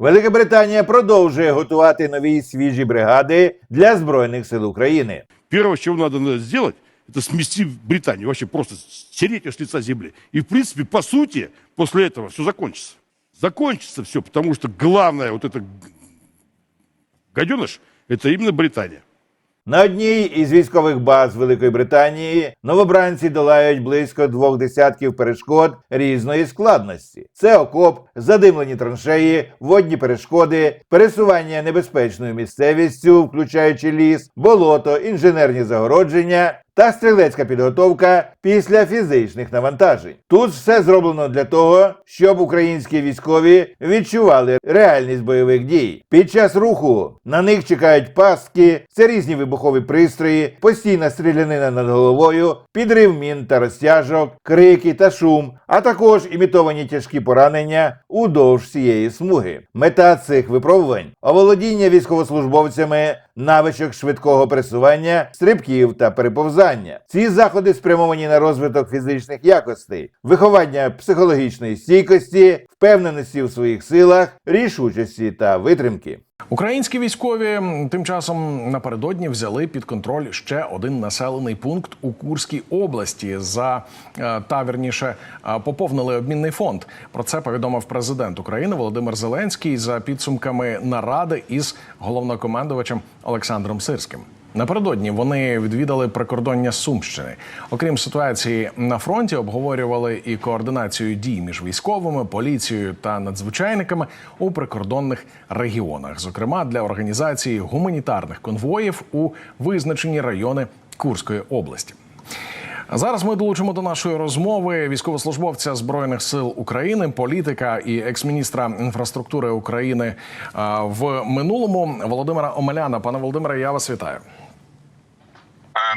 Велика Британія продовжує готувати нові й свіжі бригади для збройних сил України. Первое, чего надо сделать, это смести Британию, вообще просто стереть ее с лица земли. И, в принципе, по сути, после этого все закончится. Закончится все, потому что главное вот это г- гаденыш, это именно Британия. На одній із військових баз Великої Британії новобранці долають близько двох десятків перешкод різної складності. Це окоп, задимлені траншеї, водні перешкоди, пересування небезпечною місцевістю, включаючи ліс, болото, інженерні загородження. Та стрілецька підготовка після фізичних навантажень. Тут все зроблено для того, щоб українські військові відчували реальність бойових дій. Під час руху на них чекають пастки, це різні вибухові пристрої, постійна стрілянина над головою, підрив мін та розтяжок, крики та шум, а також імітовані тяжкі поранення удовж цієї смуги. Мета цих випробувань оволодіння військовослужбовцями навичок швидкого пересування, стрибків та переповзання. Ці заходи спрямовані на розвиток фізичних якостей, виховання психологічної стійкості, впевненості у своїх силах, рішучості та витримки. Українські військові тим часом напередодні взяли під контроль ще один населений пункт у Курській області. За е, та вірніше е, поповнили обмінний фонд. Про це повідомив президент України Володимир Зеленський за підсумками наради із головнокомандувачем Олександром Сирським. Напередодні вони відвідали прикордоння Сумщини. Окрім ситуації на фронті, обговорювали і координацію дій між військовими, поліцією та надзвичайниками у прикордонних регіонах, зокрема для організації гуманітарних конвоїв у визначені райони Курської області. Зараз ми долучимо до нашої розмови військовослужбовця збройних сил України, політика і екс-міністра інфраструктури України в минулому Володимира Омеляна. Пане Володимире, я вас вітаю.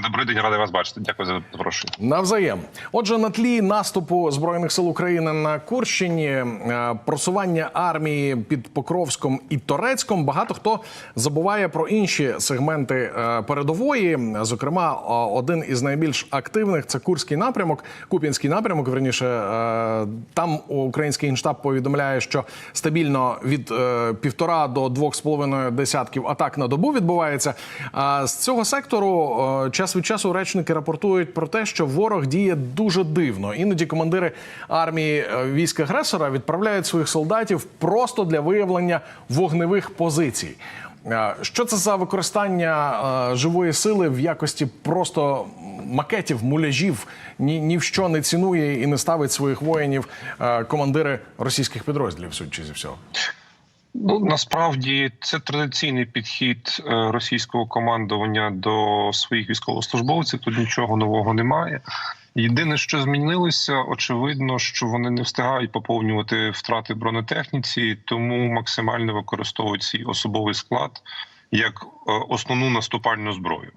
Добрий день, радий вас бачити. Дякую за запрошення. Навзаєм. Отже, на тлі наступу збройних сил України на Курщині, е, просування армії під Покровськом і Торецьком, багато хто забуває про інші сегменти е, передової. Зокрема, один із найбільш активних це Курський напрямок, Куп'янський напрямок. Верніше е, там український генштаб повідомляє, що стабільно від півтора до двох з половиною десятків атак на добу відбувається. З цього сектору час від часу речники рапортують про те, що ворог діє дуже дивно. Іноді командири армії е, військ агресора відправляють своїх солдатів просто для виявлення вогневих позицій. Е, Що це за використання е, живої сили в якості просто макетів, муляжів? Ні, ні в що не цінує і не ставить своїх воїнів командири російських підрозділів, судячи зі всього. Ну насправді це традиційний підхід е, російського командування до своїх військовослужбовців. Тут нічого нового немає. Єдине, що змінилося, очевидно, що вони не встигають поповнювати втрати бронетехніці, тому максимально використовують свій особовий склад як е, основну наступальну зброю.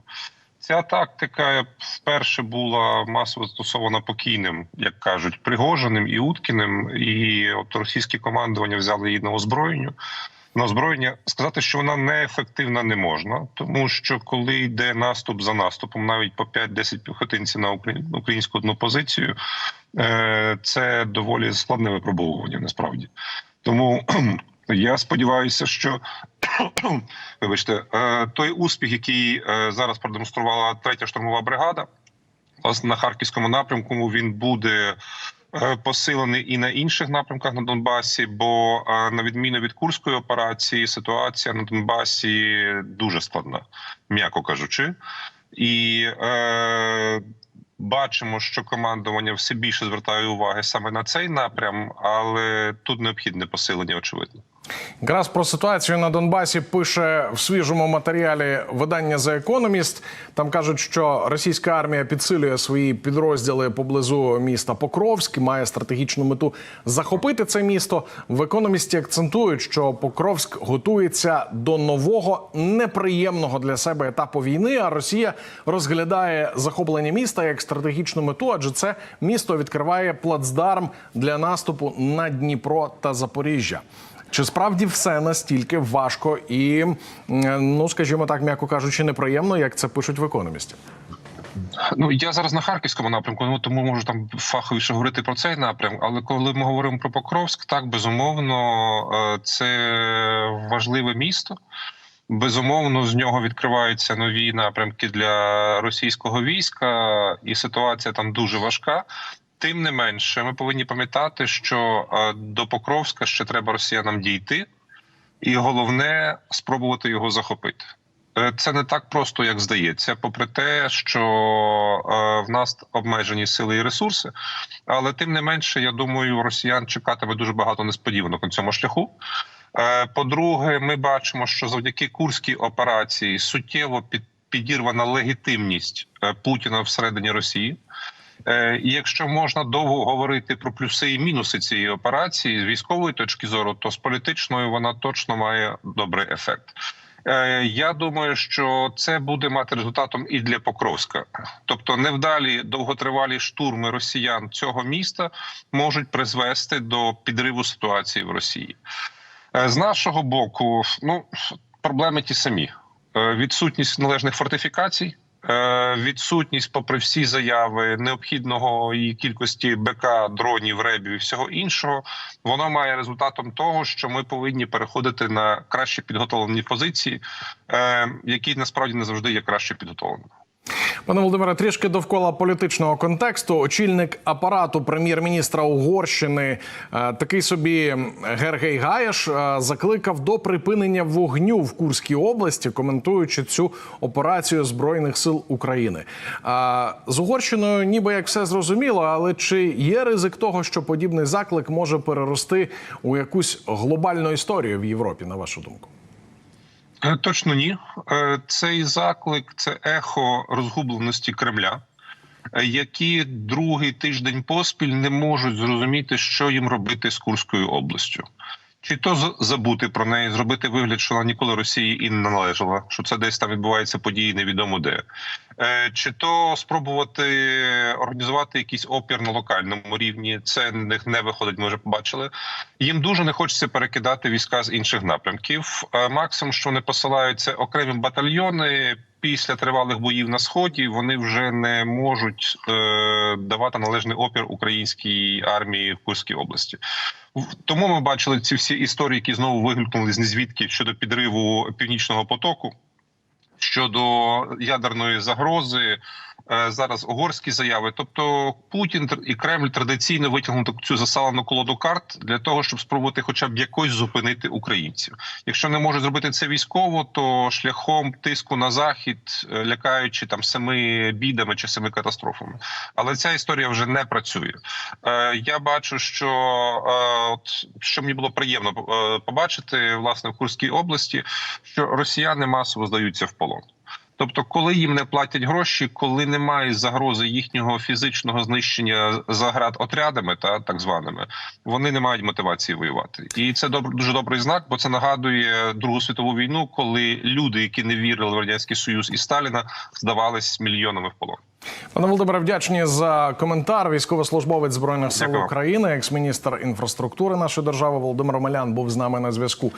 Ця тактика вперше була масово застосована покійним, як кажуть, Пригожиним і Уткіним. І от російське командування взяли її на озброєння. На озброєння сказати, що вона неефективна не можна, тому що коли йде наступ за наступом, навіть по 5-10 піхотинців на українську одну позицію, е, це доволі складне випробовування насправді. Тому я сподіваюся, що вибачте, е, той успіх, який е, зараз продемонструвала третя штурмова бригада, власне на харківському напрямку, він буде. е, Посилений і на інших напрямках на Донбасі, бо на відміну від курської операції, ситуація на Донбасі дуже складна, м'яко кажучи, і е, бачимо, що командування все більше звертає уваги саме на цей напрям, але тут необхідне посилення, очевидно. Якраз про ситуацію на Донбасі пише в свіжому матеріалі видання The Economist. Там кажуть, що російська армія підсилює свої підрозділи поблизу міста Покровськ, має стратегічну мету захопити це місто. В економісті акцентують, що Покровськ готується до нового неприємного для себе етапу війни. А Росія розглядає захоплення міста як стратегічну мету, адже це місто відкриває плацдарм для наступу на Дніпро та Запоріжжя. Чи справді все настільки важко і, ну скажімо так, м'яко кажучи, неприємно, як це пишуть в економісті? Ну я зараз на харківському напрямку, ну тому можу там фаховіше говорити про цей напрям. Але коли ми говоримо про Покровськ, так безумовно, е, це важливе місто. Безумовно, з нього відкриваються нові напрямки для російського війська, і ситуація там дуже важка. Тим не менше, ми повинні пам'ятати, що е, до Покровська ще треба росіянам дійти, і головне спробувати його захопити. Е, Це не так просто, як здається, попри те, що е, в нас обмежені сили і ресурси, але тим не менше, я думаю, росіян чекатиме дуже багато несподіванок на цьому шляху. По-друге, ми бачимо, що завдяки курській операції суттєво під, підірвана легітимність Путіна всередині Росії. Е, І якщо можна довго говорити про плюси і мінуси цієї операції з військової точки зору, то з політичної вона точно має добрий ефект. Е, Я думаю, що це буде мати результатом і для Покровська. Тобто, невдалі довготривалі штурми росіян цього міста можуть призвести до підриву ситуації в Росії. Е, З нашого боку, ну проблеми ті самі: відсутність належних фортифікацій. Е, Відсутність, попри всі заяви необхідного і кількості БК, дронів, ребів і всього іншого, воно має результатом того, що ми повинні переходити на краще підготовлені позиції, е, які насправді не завжди є краще підготовленими. Пане Володимире, трішки довкола політичного контексту. Очільник апарату прем'єр-міністра Угорщини, е, такий собі Гергей Гаєш, е, закликав до припинення вогню в Курській області, коментуючи цю операцію збройних сил України. А З Угорщиною, ніби як все зрозуміло, але чи є ризик того, що подібний заклик може перерости у якусь глобальну історію в Європі, на вашу думку? Е, Точно ні. Е, Цей заклик це ехо розгубленості Кремля, е, які другий тиждень поспіль не можуть зрозуміти, що їм робити з Курською областю. Чи то забути про неї, зробити вигляд, що вона ніколи Росії і не належала, що це десь там відбуваються події невідомо де, Е, чи то спробувати організувати якийсь опір на локальному рівні. Це них не виходить. Ми вже побачили. Їм дуже не хочеться перекидати війська з інших напрямків. Е, Максимум, що вони посилають, це окремі батальйони. Після тривалих боїв на сході вони вже не можуть е, давати належний опір українській армії в Курській області. Тому ми бачили ці всі історії, які знову виглюкнули з незвідки щодо підриву північного потоку, щодо ядерної загрози. Е, Зараз угорські заяви, тобто Путін і Кремль традиційно витягнути цю засалену колоду карт для того, щоб спробувати, хоча б якось зупинити українців. Якщо не можуть зробити це військово, то шляхом тиску на захід, е, лякаючи там семи бідами чи семи катастрофами. Але ця історія вже не працює. Е, Я бачу, що от що мені було приємно побачити власне в Курській області, що росіяни масово здаються в полон. Тобто, коли їм не платять гроші, коли немає загрози їхнього фізичного знищення заград отрядами та так званими, вони не мають мотивації воювати, і це добр, дуже добрий знак, бо це нагадує Другу світову війну, коли люди, які не вірили в радянський союз і Сталіна, здавались мільйонами в полон. Пане Володимире, вдячні за коментар. Військовослужбовець збройних сил Дякую. України, екс-міністр інфраструктури нашої держави Володимир Омелян був з нами на зв'язку.